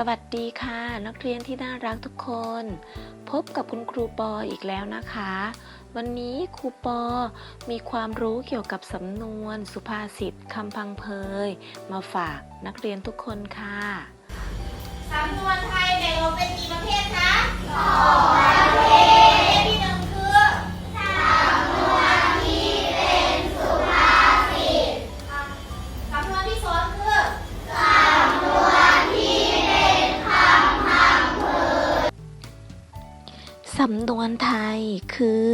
สวัสดีค่ะ นักเรียนที่น่ารักทุกคน พบกับคุณครูปออีกแล้วนะคะ วันนี้ครูปอมีความรู้เกี่ยวกับสำนวนสุภาษิตคำพังเพย มาฝากนักเรียนทุกคนค่ะ สำนวนไทยแบ่งออกเป็นกี่ประเภทคะสอง สำนวนไทยคือ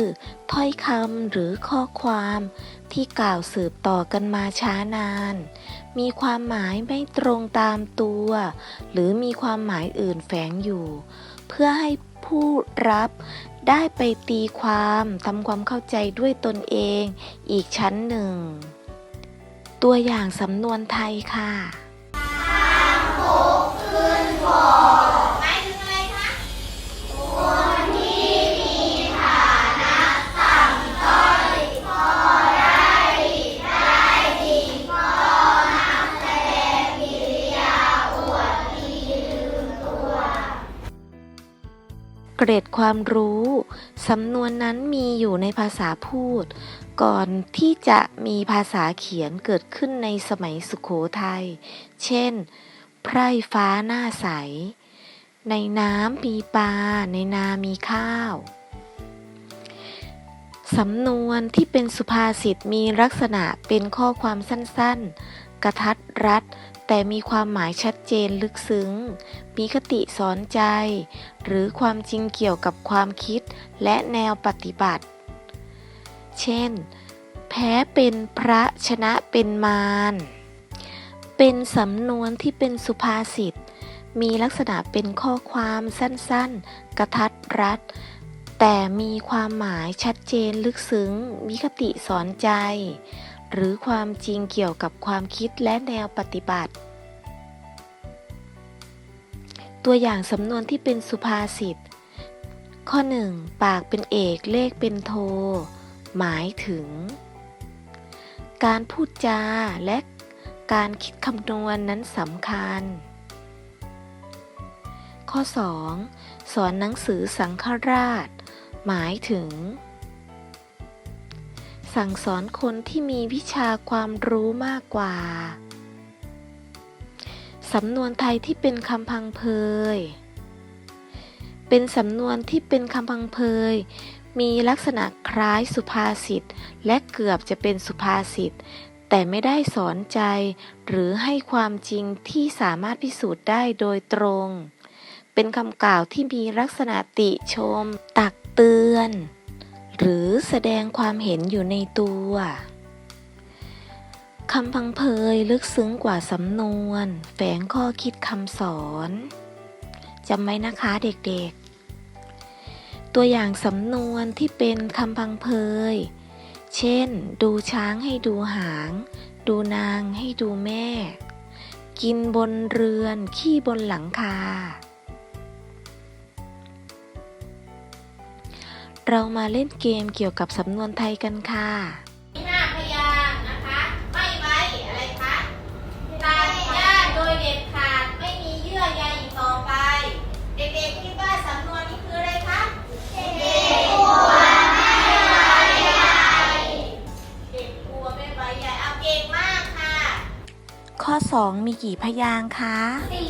ถ้อยคำหรือข้อความที่กล่าวสืบต่อกันมาช้านาน มีความหมายไม่ตรงตามตัว หรือมีความหมายอื่นแฝงอยู่ เพื่อให้ผู้รับได้ไปตีความทำความเข้าใจด้วยตนเองอีกชั้นหนึ่ง ตัวอย่างสำนวนไทยค่ะหมายถึง เกรดความรู้ สำนวนนั้นมีอยู่ในภาษาพูด ก่อนที่จะมีภาษาเขียนเกิดขึ้นในสมัยสุขโขทัย เช่น ไพร่ฟ้าหน้าใส ในน้ำมีปลา ในนามีข้าว สำนวนที่เป็นสุภาษิตมีลักษณะเป็นข้อความสั้นๆ กระทัดรัด แต่มีความหมายชัดเจนลึกซึ้ง มีคติสอนใจ หรือความจริงเกี่ยวกับความคิดและแนวปฏิบัติ เช่น แพ้เป็นพระชนะเป็นมารเป็นสำนวนที่เป็นสุภาษิต มีลักษณะเป็นข้อความสั้นๆ กระทัดรัด แต่มีความหมายชัดเจนลึกซึ้ง มีคติสอนใจ หรือความจริงเกี่ยวกับความคิดและแนวปฏิบัติ ตัวอย่างสำนวนที่เป็นสุภาษิต ข้อ 1 ปากเป็นเอกเลขเป็นโท หมายถึง การพูดจาและการคิดคำนวณนนั้นสำคัญ ข้อ 2 สอนหนังสือสังฆราช หมายถึง สั่งสอนคนที่มีวิชาความรู้มากกว่า สำนวนไทยที่เป็นคำพังเพย เป็นสำนวนที่เป็นคำพังเพย มีลักษณะคล้ายสุภาษิตและเกือบจะเป็นสุภาษิตแต่ไม่ได้สอนใจ หรือให้ความจริงที่สามารถพิสูจน์ได้โดยตรง เป็นคำกล่าวที่มีลักษณะติชม ตักเตือน หรือแสดงความเห็นอยู่ในตัวคำพังเพยลึกซึ้งกว่าสำนวน แฝงข้อคิดคำสอนจำไว้นะคะเด็กๆ ตัวอย่างสำนวนที่เป็นคำพังเพย เช่น ดูช้างให้ดูหาง ดูนางให้ดูแม่ กินบนเรือน ขี้บนหลังคา เรามาเล่นเกมเกี่ยวกับสำนวนไทยกันค่ะมีห้าพยางค์นะคะ ไม่ไว้อะไรคะตัดญาติโดยเด็ดขาดไม่มีเยื่อใยอีกต่อไป เด็กๆคิดว่าสำนวนนี้คืออะไรคะเด็กกลัวไม่ไว้ใหญ่เด็กกลัวไม่ไว้ใหญ่เอาเก่งมากค่ะ ข้อ 2 มีกี่พยางค์คะสี่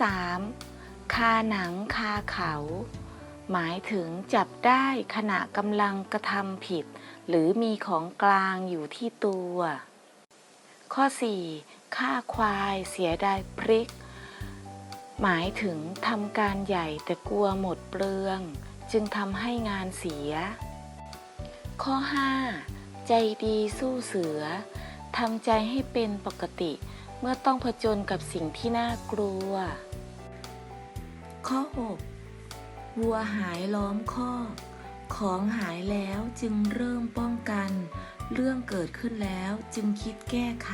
3 คาหนังคาเขา หมายถึงจับได้ขณะกำลังกระทำผิด หรือมีของกลางอยู่ที่ตัว ข้อ 4. ฆ่าควายเสียดายพริก หมายถึงทำการใหญ่แต่กลัวหมดเปลือง จึงทำให้งานเสีย ข้อ 5. ใจดีสู้เสือทำใจให้เป็นปกติเมื่อต้องผจญกับสิ่งที่น่ากลัว ข้อ 6 วัวหายล้อมคอกของหายแล้วจึงเริ่มป้องกัน เรื่องเกิดขึ้นแล้วจึงคิดแก้ไข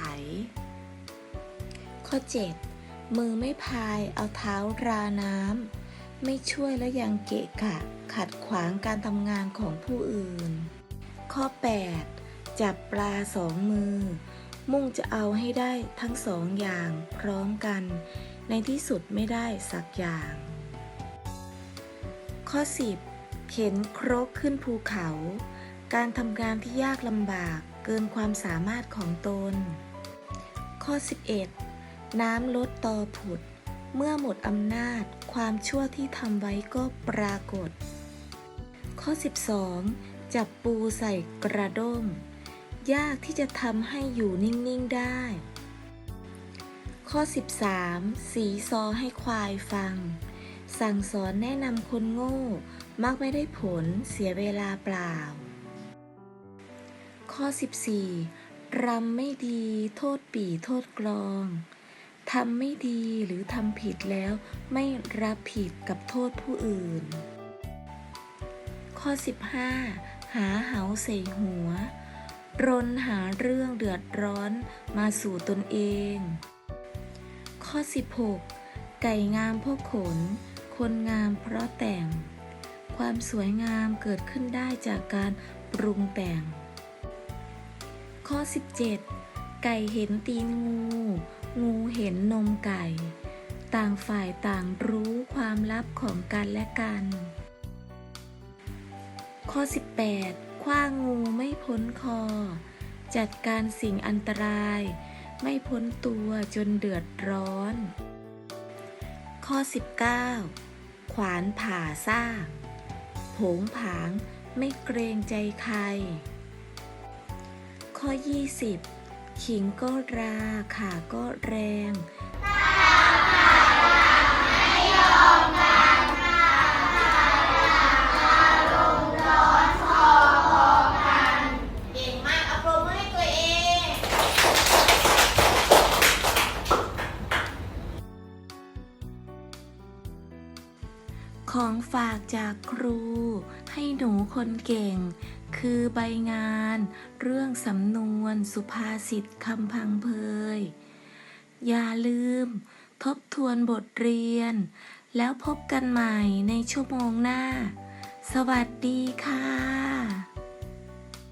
ข้อ 7 มือไม่พายเอาเท้าราน้ำไม่ช่วยและยังเกะกะ ขัดขวางการทำงานของผู้อื่น ข้อ 8 จับปลาสองมือ มุ่งจะเอาให้ได้ทั้งสองอย่างพร้อมกันในที่สุดไม่ได้สักอย่าง ข้อ 10เข็นครกขึ้นภูเขา การทำงานที่ยากลำบากเกินความสามารถของตน ข้อ 11 น้ำลดตอผุด เมื่อหมดอำนาจความชั่วที่ทำไว้ก็ปรากฏ ข้อ 12 จับปูใส่กระด้ง ยากที่จะทำให้อยู่นิ่ง ๆ ได้ ข้อ 13 สีซอให้ควายฟัง สั่งสอนแนะนำคนโง่ มักไม่ได้ผลเสียเวลาเปล่า ข้อ 14รำไม่ดี โทษปี่โทษกลองทำไม่ดีหรือทำผิดแล้วไม่รับผิดกับโทษผู้อื่น ข้อ 15 หาเหาใส่หัว รนหาเรื่องเดือดร้อนมาสู่ตนเอง ข้อ 16 ไก่งามพราะขน คนงามเพราะแต่ง ความสวยงามเกิดขึ้นได้จากการปรุงแต่ง ข้อ 17 ไก่เห็นตีนงู งูเห็นนมไก่ ต่างฝ่ายต่างรู้ความลับของกันและกัน ข้อ 18 คว้างงูไม่พ้นคอ จัดการสิ่งอันตราย ไม่พ้นตัวจนเดือดร้อนข้อ 19 ขวานผ่าซากผงผางไม่เกรงใจใคร ข้อ 20 ขิงก็ราขาก็แรง ของฝากจากครูให้หนูคนเก่ง คือใบงาน เรื่องสำนวนสุภาษิตคำพังเพย อย่าลืม ทบทวนบทเรียน แล้วพบกันใหม่ในชั่วโมงหน้า สวัสดีค่ะ